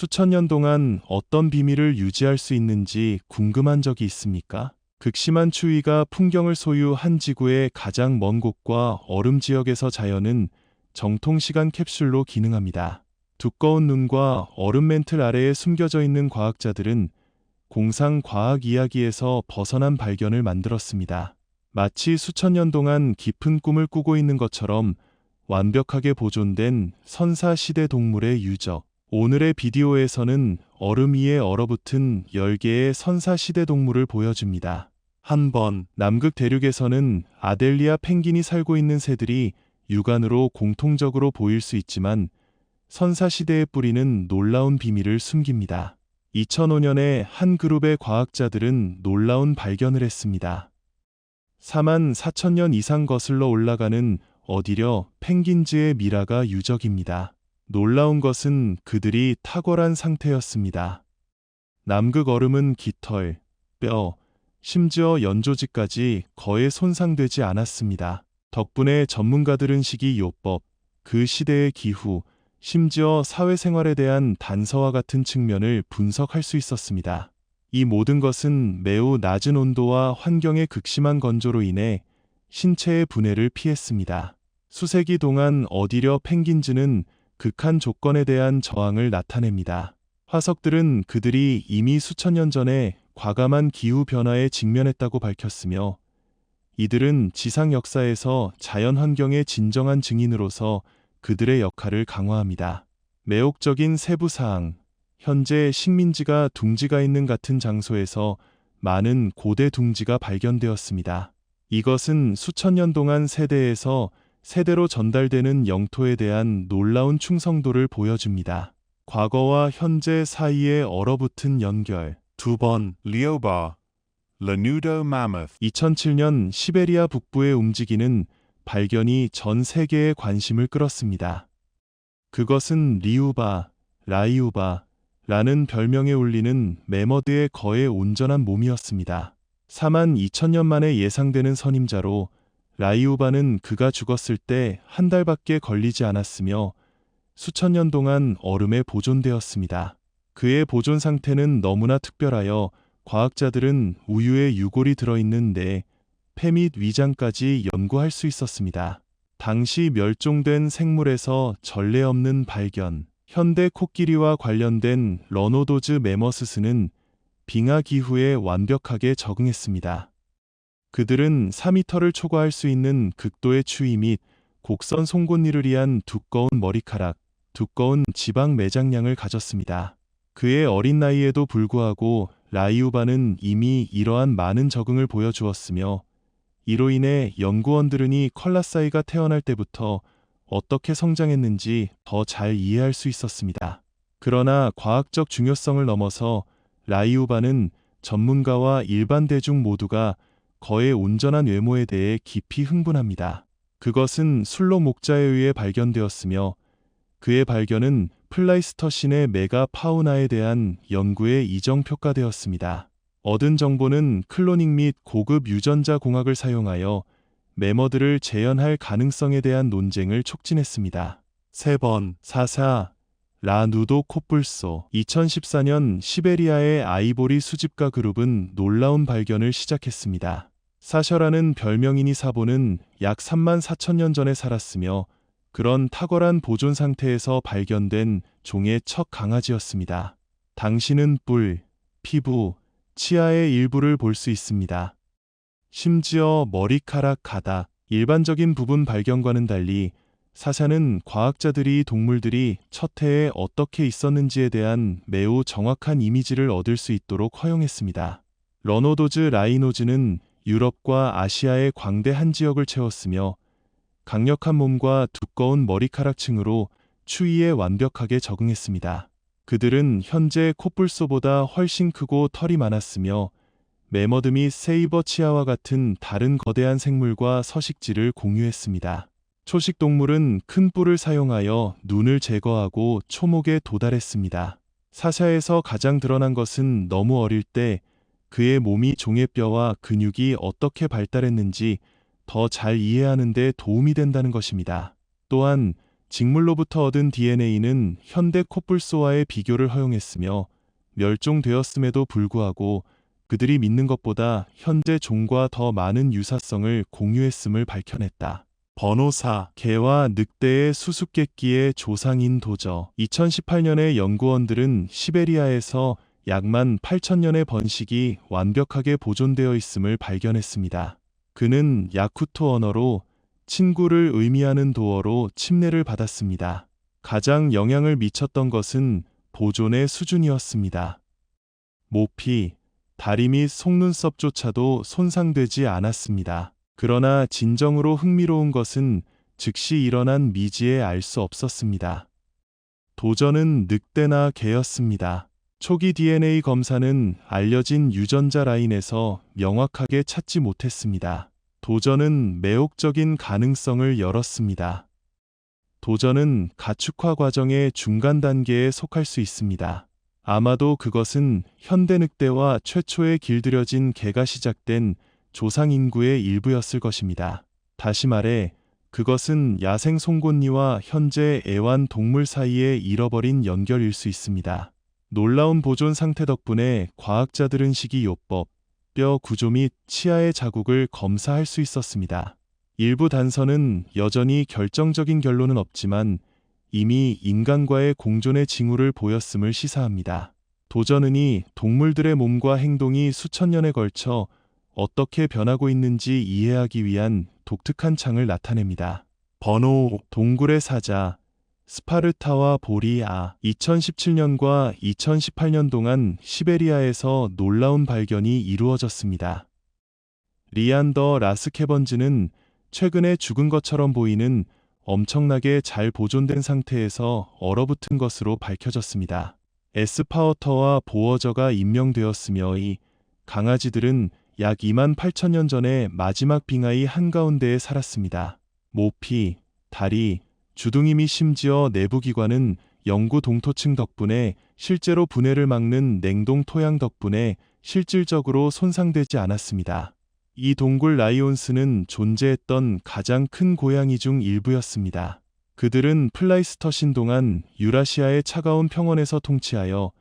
수천 년 동안 어떤 비밀을 유지할 수 있는지 궁금한 적이 있습니까? 극심한 추위가 풍경을 소유한 지구의 가장 먼 곳과 얼음 지역에서 자연은 정통 시간 캡슐로 기능합니다. 두꺼운 눈과 얼음 멘틀 아래에 숨겨져 있는 과학자들은 공상 과학 이야기에서 벗어난 발견을 만들었습니다. 마치 수천 년 동안 깊은 꿈을 꾸고 있는 것처럼 완벽하게 보존된 선사 시대 동물의 유적. 오늘의 비디오에서는 얼음 위에 얼어붙은 10개의 선사 시대 동물을 보여줍니다. 한번 남극 대륙에서는 아델리아 펭귄이 살고 있는 새들이 육안으로 공통적으로 보일 수 있지만 선사 시대의 뿌리는 놀라운 비밀을 숨깁니다. 2005년에 한 그룹의 과학자들은 놀라운 발견을 했습니다. 4만 4천 년 이상 거슬러 올라가는 어디려 펭귄즈의 미라가 유적입니다. 놀라운 것은 그들이 탁월한 상태였습니다. 남극 얼음은 깃털, 뼈, 심지어 연조직까지 거의 손상되지 않았습니다. 덕분에 전문가들은 시기 요법, 그 시대의 기후, 심지어 사회생활에 대한 단서와 같은 측면을 분석할 수 있었습니다. 이 모든 것은 매우 낮은 온도와 환경의 극심한 건조로 인해 신체의 분해를 피했습니다. 수세기 동안 어디려 펭귄즈는 극한 조건에 대한 저항을 나타냅니다. 화석들은 그들이 이미 수천 년 전에 과감한 기후 변화에 직면했다고 밝혔으며 이들은 지상 역사에서 자연 환경의 진정한 증인으로서 그들의 역할을 강화합니다. 매혹적인 세부 사항. 현재 식민지가 둥지가 있는 같은 장소에서 많은 고대 둥지가 발견되었습니다. 이것은 수천 년 동안 세대에서 세대로 전달되는 영토에 대한 놀라운 충성도를 보여줍니다. 과거와 현재 사이에 얼어붙은 연결. 두 번, Liobar, Lanudo Mammoth, 2007년 시베리아 북부에 움직이는 발견이 전 세계의 관심을 끌었습니다. 그것은 리우바, 라이우바, 라는 별명에 울리는 매머드의 거의 온전한 몸이었습니다. 4만 2천년 만에 예상되는 선임자로 라이우바는 그가 죽었을 때 한 달밖에 걸리지 않았으며 수천 년 동안 얼음에 보존되었습니다. 그의 보존 상태는 너무나 특별하여 과학자들은 우유에 유골이 들어있는 뇌, 폐및 위장까지 연구할 수 있었습니다. 당시 멸종된 생물에서 전례 없는 발견, 현대 코끼리와 관련된 러노도즈 메머스스는 빙하 기후에 완벽하게 적응했습니다. 그들은 4미터를 초과할 수 있는 극도의 추위 및 곡선 송곳니를 위한 두꺼운 머리카락, 두꺼운 지방 매장량을 가졌습니다. 그의 어린 나이에도 불구하고 라이우바는 이미 이러한 많은 적응을 보여주었으며 이로 인해 연구원들은 이 컬라사이가 태어날 때부터 어떻게 성장했는지 더 잘 이해할 수 있었습니다. 그러나 과학적 중요성을 넘어서 라이우바는 전문가와 일반 대중 모두가 거의 온전한 외모에 대해 깊이 흥분합니다. 그것은 술로 목자에 의해 발견되었으며 그의 발견은 플라이스터신의 메가 파우나에 대한 연구에 이정평가되었습니다. 얻은 정보는 클로닝 및 고급 유전자 공학을 사용하여 매머드를 재현할 가능성에 대한 논쟁을 촉진했습니다. 세 번, 사사, 라누도 코뿔소 2014년 시베리아의 아이보리 수집가 그룹은 놀라운 발견을 시작했습니다. 사셔라는 별명인이 사보는 약 3만 4천 년 전에 살았으며 그런 탁월한 보존 상태에서 발견된 종의 첫 강아지였습니다. 당신은 뿔, 피부, 치아의 일부를 볼 수 있습니다. 심지어 머리카락 가닥, 일반적인 부분 발견과는 달리 사샤는 과학자들이 동물들이 첫 해에 어떻게 있었는지에 대한 매우 정확한 이미지를 얻을 수 있도록 허용했습니다. 러노도즈 라이노즈는 유럽과 아시아의 광대한 지역을 채웠으며 강력한 몸과 두꺼운 머리카락층으로 추위에 완벽하게 적응했습니다. 그들은 현재 코뿔소보다 훨씬 크고 털이 많았으며 매머드 및 세이버 치아와 같은 다른 거대한 생물과 서식지를 공유했습니다. 초식 동물은 큰 뿔을 사용하여 눈을 제거하고 초목에 도달했습니다. 사샤에서 가장 드러난 것은 너무 어릴 때 그의 몸이 종의 뼈와 근육이 어떻게 발달했는지 더 잘 이해하는 데 도움이 된다는 것입니다. 또한 직물로부터 얻은 DNA는 현대 코뿔소와의 비교를 허용했으며 멸종되었음에도 불구하고 그들이 믿는 것보다 현재 종과 더 많은 유사성을 공유했음을 밝혀냈다. 번호 4. 개와 늑대의 수수께끼의 조상인 도저. 2018년에 연구원들은 시베리아에서 약만 8천년의 번식이 완벽하게 보존되어 있음을 발견했습니다. 그는 야쿠토 언어로 친구를 의미하는 도어로 침례를 받았습니다. 가장 영향을 미쳤던 것은 보존의 수준이었습니다. 모피, 다리 및 속눈썹조차도 손상되지 않았습니다. 그러나 진정으로 흥미로운 것은 즉시 일어난 미지에 알 수 없었습니다. 도전은 늑대나 개였습니다. 초기 DNA 검사는 알려진 유전자 라인에서 명확하게 찾지 못했습니다. 도전은 매혹적인 가능성을 열었습니다. 도전은 가축화 과정의 중간 단계에 속할 수 있습니다. 아마도 그것은 현대 늑대와 최초에 길들여진 개가 시작된 조상 인구의 일부였을 것입니다. 다시 말해, 그것은 야생 송곳니와 현재 애완 동물 사이의 잃어버린 연결일 수 있습니다. 놀라운 보존 상태 덕분에 과학자들은 식이요법, 뼈 구조 및 치아의 자국을 검사할 수 있었습니다. 일부 단서는 여전히 결정적인 결론은 없지만 이미 인간과의 공존의 징후를 보였음을 시사합니다. 도전은이 동물들의 몸과 행동이 수천 년에 걸쳐 어떻게 변하고 있는지 이해하기 위한 독특한 창을 나타냅니다. 번호 동굴의 사자 스파르타와 보리아 2017년과 2018년 동안 시베리아에서 놀라운 발견이 이루어졌습니다. 리안더 라스케번즈는 최근에 죽은 것처럼 보이는 엄청나게 잘 보존된 상태에서 얼어붙은 것으로 밝혀졌습니다. 에스파워터와 보어저가 임명되었으며 이 강아지들은 약 2만 8천 년 전에 마지막 빙하의 한가운데에 살았습니다. 모피, 다리, 주둥이 및 심지어 내부기관은 영구 동토층 덕분에 실제로 분해를 막는 냉동 토양 덕분에 실질적으로 손상되지 않았습니다. 이 동굴 라이온스는 존재했던 가장 큰 고양이 중 일부였습니다. 그들은 플라이스터신 동안 유라시아의 차가운 평원에서 통치하여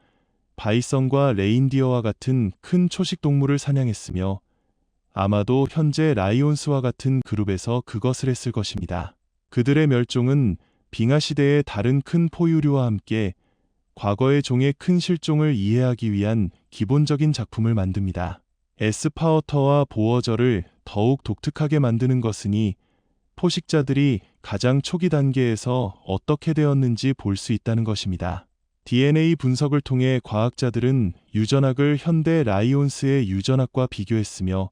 바이성과 레인디어와 같은 큰 초식 동물을 사냥했으며 아마도 현재 라이온스와 같은 그룹에서 그것을 했을 것입니다. 그들의 멸종은 빙하 시대의 다른 큰 포유류와 함께 과거의 종의 큰 실종을 이해하기 위한 기본적인 작품을 만듭니다. 에스파워터와 보어저를 더욱 독특하게 만드는 것이니 포식자들이 가장 초기 단계에서 어떻게 되었는지 볼 수 있다는 것입니다. DNA 분석을 통해 과학자들은 유전학을 현대 라이온스의 유전학과 비교했으며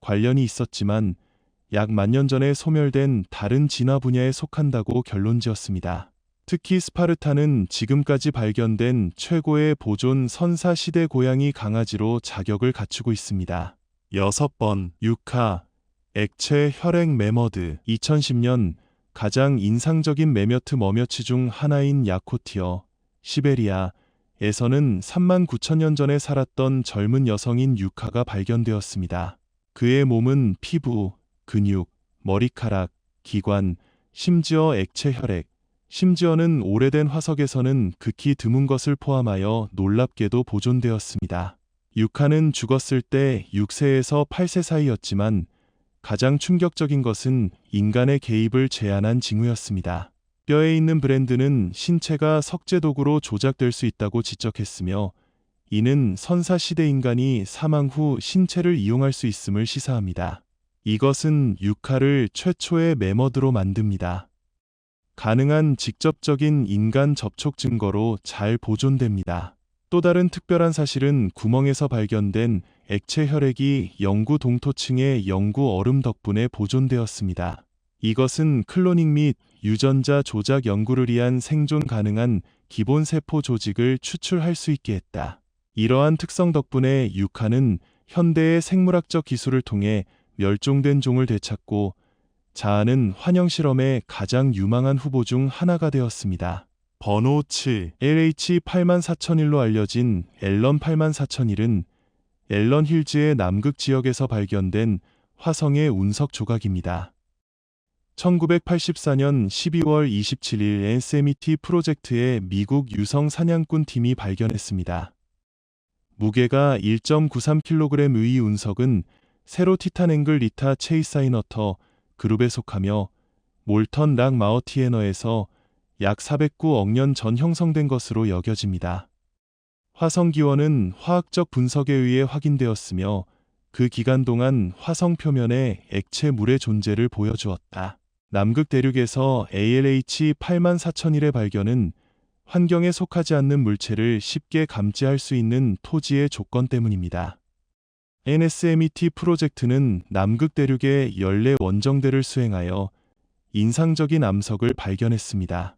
관련이 있었지만 약 만 년 전에 소멸된 다른 진화 분야에 속한다고 결론 지었습니다. 특히 스파르타는 지금까지 발견된 최고의 보존 선사 시대 고양이 강아지로 자격을 갖추고 있습니다. 여섯 번 유카 액체 혈액 매머드 2010년 가장 인상적인 매며트 머며치 중 하나인 야코티어 시베리아 에서는 3만 9천 년 전에 살았던 젊은 여성인 유카가 발견되었습니다. 그의 몸은 피부, 근육, 머리카락, 기관, 심지어 액체 혈액, 심지어는 오래된 화석에서는 극히 드문 것을 포함하여 놀랍게도 보존되었습니다. 유카는 죽었을 때 6세에서 8세 사이였지만 가장 충격적인 것은 인간의 개입을 제한한 징후였습니다. 뼈에 있는 브랜드는 신체가 석재 도구로 조작될 수 있다고 지적했으며 이는 선사 시대 인간이 사망 후 신체를 이용할 수 있음을 시사합니다. 이것은 유카를 최초의 매머드로 만듭니다. 가능한 직접적인 인간 접촉 증거로 잘 보존됩니다. 또 다른 특별한 사실은 구멍에서 발견된 액체 혈액이 영구 동토층의 영구 얼음 덕분에 보존되었습니다. 이것은 클로닝 및 유전자 조작 연구를 위한 생존 가능한 기본 세포 조직을 추출할 수 있게 했다. 이러한 특성 덕분에 유카는 현대의 생물학적 기술을 통해 멸종된 종을 되찾고 자아는 환영 실험의 가장 유망한 후보 중 하나가 되었습니다. 번호 7 LH 84001로 알려진 앨런 84001은 앨런 힐즈의 남극 지역에서 발견된 화성의 운석 조각입니다. 1984년 12월 27일 NSMET 프로젝트의 미국 유성 사냥꾼 팀이 발견했습니다. 무게가 1.93kg의 운석은 세로 티탄 앵글 리타 체이사이너터 그룹에 속하며 몰턴 락 마어티에너에서 약 409억 년 전 형성된 것으로 여겨집니다. 화성 기원은 화학적 분석에 의해 확인되었으며 그 기간 동안 화성 표면에 액체 물의 존재를 보여주었다. 남극 대륙에서 ALH 84001의 발견은 환경에 속하지 않는 물체를 쉽게 감지할 수 있는 토지의 조건 때문입니다. NSMET 프로젝트는 남극 대륙의 연례 원정대를 수행하여 인상적인 암석을 발견했습니다.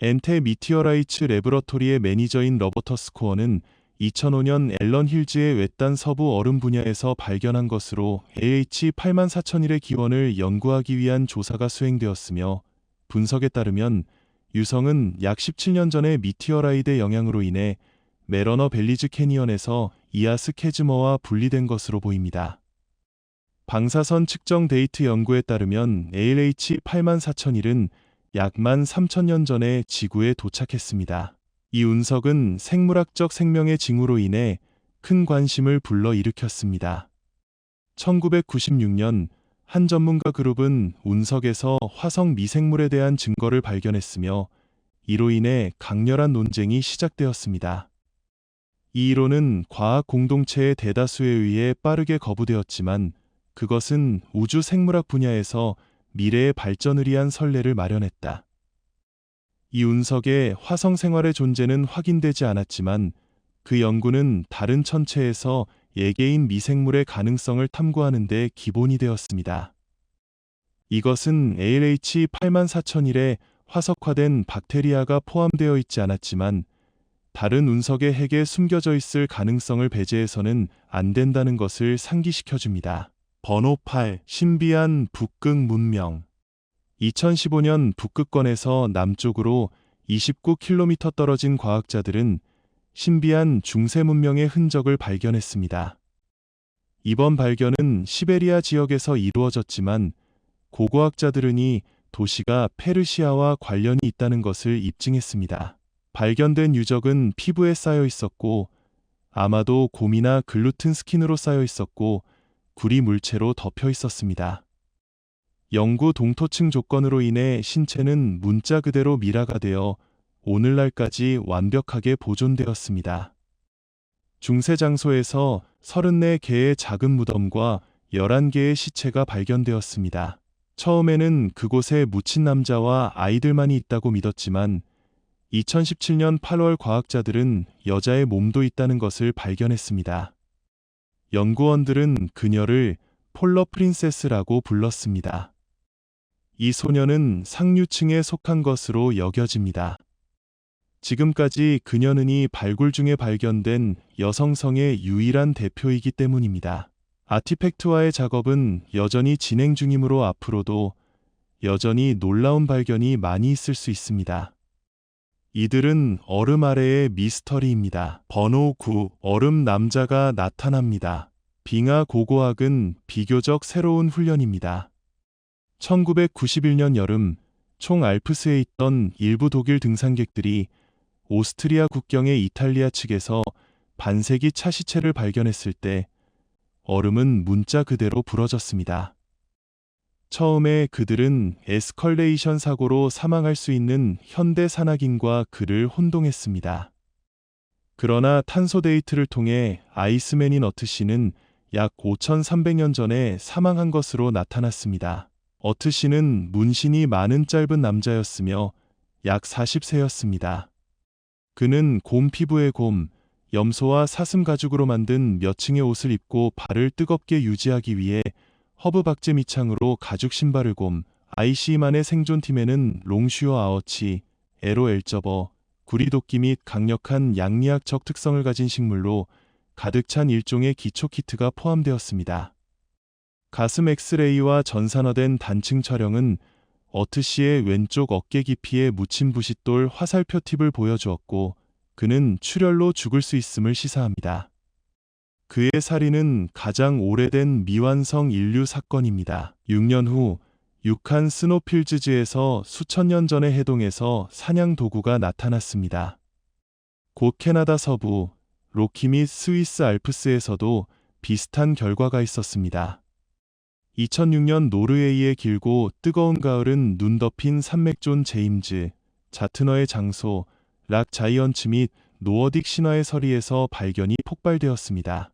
엔테 미티어라이츠 레브러토리의 매니저인 러버터 스코어는 2005년 앨런 힐즈의 외딴 서부 얼음 분야에서 발견한 것으로 AH84001의 기원을 연구하기 위한 조사가 수행되었으며 분석에 따르면 유성은 약 17년 전의 미티어라이드의 영향으로 인해 메러너 벨리즈 캐니언에서 이아스 캐즈머와 분리된 것으로 보입니다. 방사선 측정 데이트 연구에 따르면 ALH84001은 약 13,000년 전에 지구에 도착했습니다. 이 운석은 생물학적 생명의 징후로 인해 큰 관심을 불러일으켰습니다. 1996년 한 전문가 그룹은 운석에서 화성 미생물에 대한 증거를 발견했으며 이로 인해 강렬한 논쟁이 시작되었습니다. 이 이론은 과학 공동체의 대다수에 의해 빠르게 거부되었지만 그것은 우주 생물학 분야에서 미래의 발전을 위한 선례를 마련했다. 이 운석의 화성 생활의 존재는 확인되지 않았지만 그 연구는 다른 천체에서 예개인 미생물의 가능성을 탐구하는 데 기본이 되었습니다. 이것은 ALH 84001에 화석화된 박테리아가 포함되어 있지 않았지만 다른 운석의 핵에 숨겨져 있을 가능성을 배제해서는 안 된다는 것을 상기시켜 줍니다. 번호 8. 신비한 북극 문명 2015년 북극권에서 남쪽으로 29km 떨어진 과학자들은 신비한 중세 문명의 흔적을 발견했습니다. 이번 발견은 시베리아 지역에서 이루어졌지만 고고학자들은 이 도시가 페르시아와 관련이 있다는 것을 입증했습니다. 발견된 유적은 피부에 쌓여 있었고 아마도 곰이나 글루튼 스킨으로 쌓여 있었고 구리 물체로 덮여 있었습니다. 영구 동토층 조건으로 인해 신체는 문자 그대로 미라가 되어 오늘날까지 완벽하게 보존되었습니다. 중세 장소에서 34개의 작은 무덤과 11개의 시체가 발견되었습니다. 처음에는 그곳에 묻힌 남자와 아이들만이 있다고 믿었지만 2017년 8월 과학자들은 여자의 몸도 있다는 것을 발견했습니다. 연구원들은 그녀를 폴러 프린세스라고 불렀습니다. 이 소녀는 상류층에 속한 것으로 여겨집니다. 지금까지 그녀는 이 발굴 중에 발견된 여성성의 유일한 대표이기 때문입니다. 아티팩트와의 작업은 여전히 진행 중이므로 앞으로도 여전히 놀라운 발견이 많이 있을 수 있습니다. 이들은 얼음 아래의 미스터리입니다. 번호 9. 얼음 남자가 나타납니다. 빙하 고고학은 비교적 새로운 훈련입니다. 1991년 여름 총 알프스에 있던 일부 독일 등산객들이 오스트리아 국경의 이탈리아 측에서 반세기 차 시체를 발견했을 때 얼음은 문자 그대로 부러졌습니다. 처음에 그들은 에스컬레이션 사고로 사망할 수 있는 현대 산악인과 그를 혼동했습니다. 그러나 탄소 데이트를 통해 아이스맨인 어트 씨는 약 5,300년 전에 사망한 것으로 나타났습니다. 어트 씨는 문신이 많은 짧은 남자였으며 약 40세였습니다. 그는 곰 피부의 곰, 염소와 사슴 가죽으로 만든 몇 층의 옷을 입고 발을 뜨겁게 유지하기 위해 허브 박제 밑창으로 가죽 신발을 곰, 아이시만의 생존팀에는 롱슈어 아어치, 에로 엘저버, 구리도끼 및 강력한 양리학적 특성을 가진 식물로 가득 찬 일종의 기초 키트가 포함되었습니다. 가슴 엑스레이와 전산화된 단층 촬영은 어트 씨의 왼쪽 어깨 깊이에 묻힌 부싯돌 화살표 팁을 보여주었고 그는 출혈로 죽을 수 있음을 시사합니다. 그의 살인은 가장 오래된 미완성 인류 사건입니다. 6년 후 육한 스노필즈즈에서 수천 년 전의 해동에서 사냥 도구가 나타났습니다. 곧 캐나다 서부, 로키 및 스위스 알프스에서도 비슷한 결과가 있었습니다. 2006년 노르웨이의 길고 뜨거운 가을은 눈 덮인 산맥존 제임즈, 자트너의 장소, 락 자이언츠 및 노어딕 신화의 서리에서 발견이 폭발되었습니다.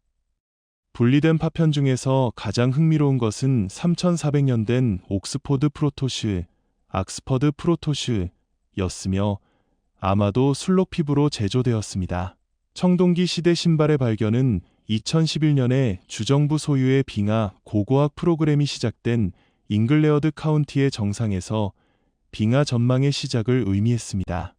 분리된 파편 중에서 가장 흥미로운 것은 3400년 된 옥스포드 프로토슈, 악스퍼드 프로토슈였으며 아마도 술록 피부로 제조되었습니다. 청동기 시대 신발의 발견은 2011년에 주정부 소유의 빙하 고고학 프로그램이 시작된 잉글레어드 카운티의 정상에서 빙하 전망의 시작을 의미했습니다.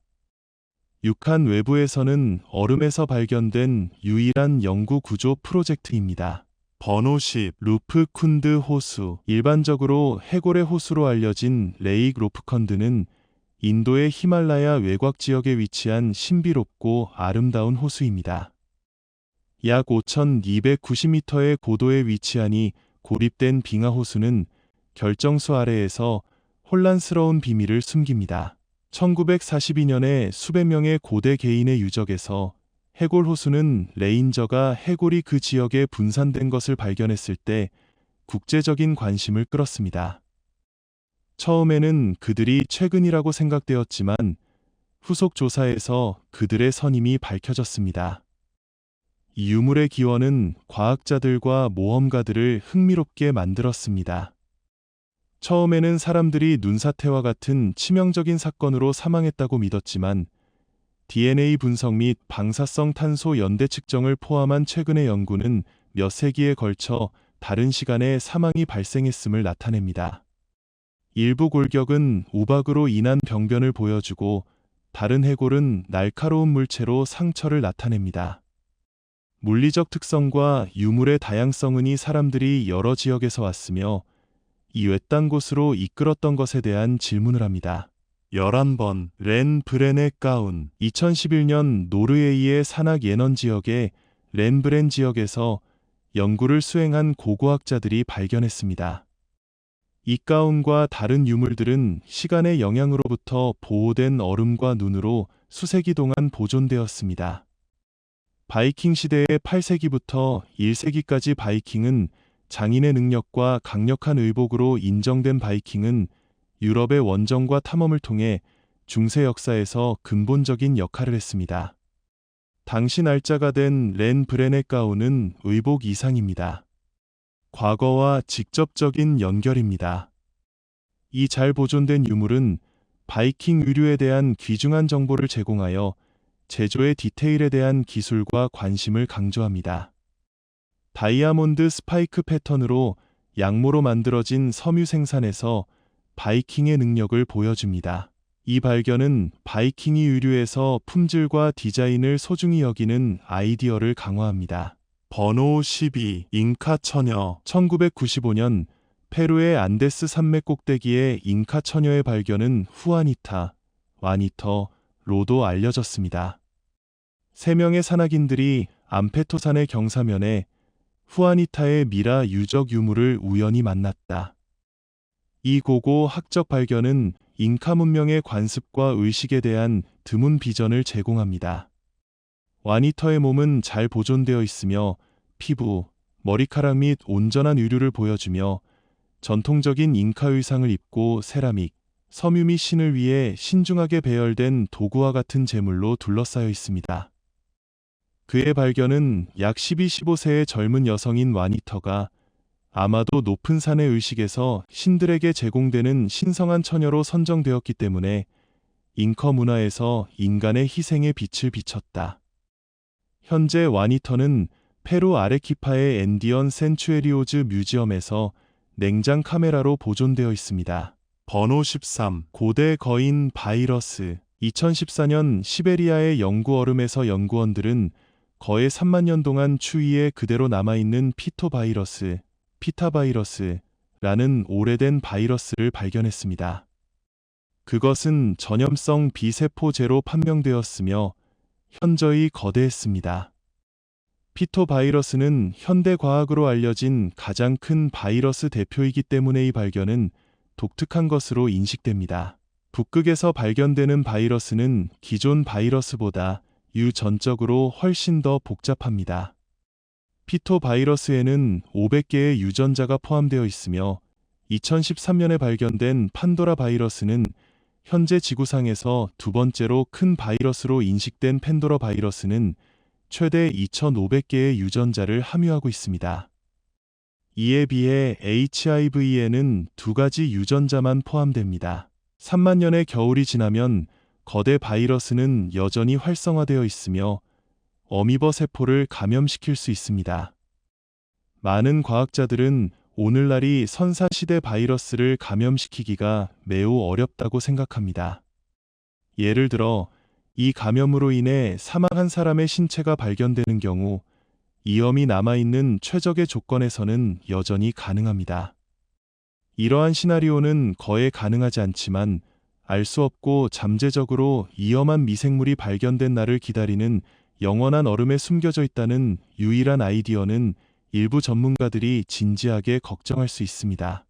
육한 외부에서는 얼음에서 발견된 유일한 영구 구조 프로젝트입니다. 번호 10 루프 쿤드 호수 일반적으로 해골의 호수로 알려진 레익 로프컨드는 인도의 히말라야 외곽 지역에 위치한 신비롭고 아름다운 호수입니다. 약 5,290m의 고도에 위치하니 고립된 빙하 호수는 결정수 아래에서 혼란스러운 비밀을 숨깁니다. 1942년에 수백 명의 고대 개인의 유적에서 해골 호수는 레인저가 해골이 그 지역에 분산된 것을 발견했을 때 국제적인 관심을 끌었습니다. 처음에는 그들이 최근이라고 생각되었지만 후속 조사에서 그들의 선임이 밝혀졌습니다. 이 유물의 기원은 과학자들과 모험가들을 흥미롭게 만들었습니다. 처음에는 사람들이 눈사태와 같은 치명적인 사건으로 사망했다고 믿었지만 DNA 분석 및 방사성 탄소 연대 측정을 포함한 최근의 연구는 몇 세기에 걸쳐 다른 시간에 사망이 발생했음을 나타냅니다. 일부 골격은 우박으로 인한 병변을 보여주고 다른 해골은 날카로운 물체로 상처를 나타냅니다. 물리적 특성과 유물의 다양성은 이 사람들이 여러 지역에서 왔으며 이 외딴 곳으로 이끌었던 것에 대한 질문을 합니다. 11번 렌 브렌의 가운 2011년 노르웨이의 산악 예넌 지역의 렌 브렌 지역에서 연구를 수행한 고고학자들이 발견했습니다. 이 가운과 다른 유물들은 시간의 영향으로부터 보호된 얼음과 눈으로 수세기 동안 보존되었습니다. 바이킹 시대의 8세기부터 1세기까지 바이킹은 장인의 능력과 강력한 의복으로 인정된 바이킹은 유럽의 원정과 탐험을 통해 중세 역사에서 근본적인 역할을 했습니다. 당시 날짜가 된 렌 브레네 가운은 의복 이상입니다. 과거와 직접적인 연결입니다. 이 잘 보존된 유물은 바이킹 의류에 대한 귀중한 정보를 제공하여 제조의 디테일에 대한 기술과 관심을 강조합니다. 다이아몬드 스파이크 패턴으로 양모로 만들어진 섬유 생산에서 바이킹의 능력을 보여줍니다. 이 발견은 바이킹이 의류에서 품질과 디자인을 소중히 여기는 아이디어를 강화합니다. 번호 12 잉카 처녀 1995년 페루의 안데스 산맥 꼭대기의 잉카 처녀의 발견은 후아니타, 와니터 로도 알려졌습니다. 세 명의 산악인들이 암페토산의 경사면에 후아니타의 미라 유적 유물을 우연히 만났다. 이 고고 학적 발견은 잉카 문명의 관습과 의식에 대한 드문 비전을 제공합니다. 와니터의 몸은 잘 보존되어 있으며 피부, 머리카락 및 온전한 의류를 보여주며 전통적인 잉카 의상을 입고 세라믹, 섬유 및 신을 위해 신중하게 배열된 도구와 같은 제물로 둘러싸여 있습니다. 그의 발견은 약 12-15세의 젊은 여성인 와니터가 아마도 높은 산의 의식에서 신들에게 제공되는 신성한 처녀로 선정되었기 때문에 잉커 문화에서 인간의 희생에 빛을 비쳤다. 현재 와니터는 페루 아레키파의 엔디언 센추에리오즈 뮤지엄에서 냉장 카메라로 보존되어 있습니다. 번호 13 고대 거인 바이러스 2014년 시베리아의 영구 얼음에서 연구원들은 거의 3만 년 동안 추위에 그대로 남아있는 피토바이러스, 피타바이러스라는 오래된 바이러스를 발견했습니다. 그것은 전염성 비세포제로 판명되었으며 현저히 거대했습니다. 피토바이러스는 현대 과학으로 알려진 가장 큰 바이러스 대표이기 때문에 이 발견은 독특한 것으로 인식됩니다. 북극에서 발견되는 바이러스는 기존 바이러스보다 유전적으로 훨씬 더 복잡합니다. 피토 바이러스에는 500개의 유전자가 포함되어 있으며 2013년에 발견된 판도라 바이러스는 현재 지구상에서 두 번째로 큰 바이러스로 인식된 팬도라 바이러스는 최대 2,500개의 유전자를 함유하고 있습니다. 이에 비해 HIV에는 두 가지 유전자만 포함됩니다. 3만 년의 겨울이 지나면 거대 바이러스는 여전히 활성화되어 있으며 어미버 세포를 감염시킬 수 있습니다. 많은 과학자들은 오늘날이 선사시대 바이러스를 감염시키기가 매우 어렵다고 생각합니다. 예를 들어, 이 감염으로 인해 사망한 사람의 신체가 발견되는 경우 이염이 남아있는 최적의 조건에서는 여전히 가능합니다. 이러한 시나리오는 거의 가능하지 않지만 알 수 없고 잠재적으로 위험한 미생물이 발견된 날을 기다리는 영원한 얼음에 숨겨져 있다는 유일한 아이디어는 일부 전문가들이 진지하게 걱정할 수 있습니다.